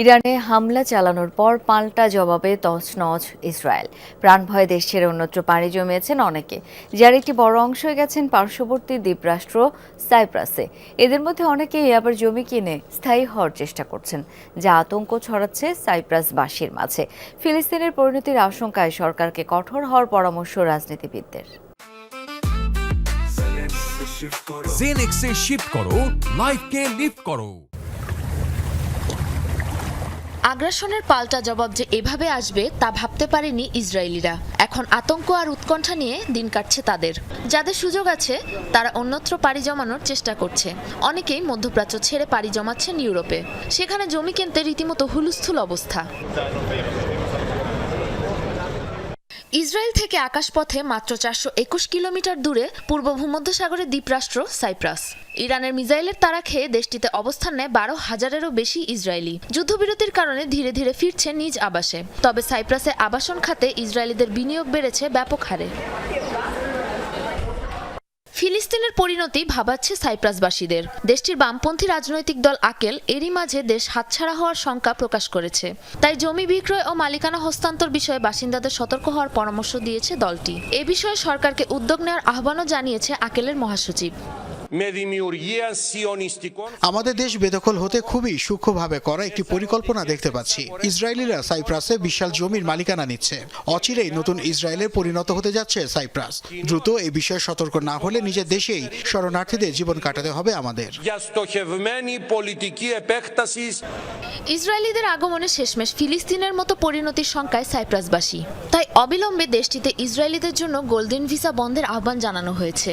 ইরানে হামলা চালানোর পর পাল্টা জবাবে তছনছ ইসরায়েল। প্রাণ ভয়ে দেশ ছেড়ে অন্যত্র পাড়ি জমিয়েছেন অনেকে। যার একটি বড় অংশ গেছেন পার্শ্ববর্তী দ্বীপরাষ্ট্র সাইপ্রাসে। এদের মধ্যে অনেকেই আবার জমি কিনে স্থায়ী হওয়ার চেষ্টা করছেন, যা আতঙ্ক ছড়াচ্ছে সাইপ্রাসবাসীর মাঝে। ফিলিস্তিনের পরিণতির আশঙ্কায় সরকারকে কঠোর হওয়ার পরামর্শ রাজনীতিবিদদের। জেনেক্সে শিফট করো। লাইফকে লিফট করো। আগ্রাসনের পাল্টা জবাব যে এভাবে আসবে তা ভাবতে পারেনি ইসরায়েলিরা। এখন আতঙ্ক আর উৎকণ্ঠা নিয়ে দিন কাটছে তাদের। যাদের সুযোগ আছে, তারা অন্যত্র পাড়ি জমানোর চেষ্টা করছে। অনেকেই মধ্যপ্রাচ্য ছেড়ে পাড়ি জমাচ্ছেন ইউরোপে। সেখানে জমি কিনতে রীতিমতো হুলস্থুল অবস্থা। ইসরায়েল থেকে আকাশপথে মাত্র চারশো একুশ কিলোমিটার দূরে পূর্ব ভূমধ্যসাগরের দ্বীপরাষ্ট্র সাইপ্রাস। ইরানের মিসাইলের তারা খেয়ে দেশটিতে অবস্থান নেয় বারো হাজারেরও বেশি ইসরায়েলি। যুদ্ধবিরতির কারণে ধীরে ধীরে ফিরছে নিজ আবাসে। তবে সাইপ্রাসে আবাসন খাতে ইসরায়েলিদের বিনিয়োগ বেড়েছে ব্যাপক হারে। ফিলিস্তিনের পরিণতি ভাবাচ্ছে সাইপ্রাসবাসীদের। দেশটির বামপন্থী রাজনৈতিক দল আকেল এরই মাঝে দেশ হাতছাড়া হওয়ার শঙ্কা প্রকাশ করেছে। তাই জমি বিক্রয় ও মালিকানা হস্তান্তর বিষয়ে বাসিন্দাদের সতর্ক হওয়ার পরামর্শ দিয়েছে দলটি। এ বিষয়ে সরকারকে উদ্যোগ নেওয়ার আহ্বানও জানিয়েছে আকেলের মহাসচিব। আমাদের দেশ বেদখল হতে খুবই সূক্ষ্মভাবে করা একটি পরিকল্পনা দেখতে পাচ্ছি। ইসরায়েলিরা সাইপ্রাসে বিশাল জমির মালিকানা নিচ্ছে। অচিরেই নতুন ইসরায়েলের পরিণত হতে যাচ্ছে সাইপ্রাস। দ্রুত এই বিষয়ে সতর্ক না হলে নিজের দেশেই শরণার্থীদের জীবন কাটাতে হবে আমাদের। ইসরায়েলিদের আগমনে শেষমেশ ফিলিস্তিনের মতো পরিণতির সংখ্যায় সাইপ্রাসবাসী। তাই অবিলম্বে দেশটিতে ইসরায়েলিদের জন্য গোল্ডেন ভিসা বন্ধের আহ্বান জানানো হয়েছে।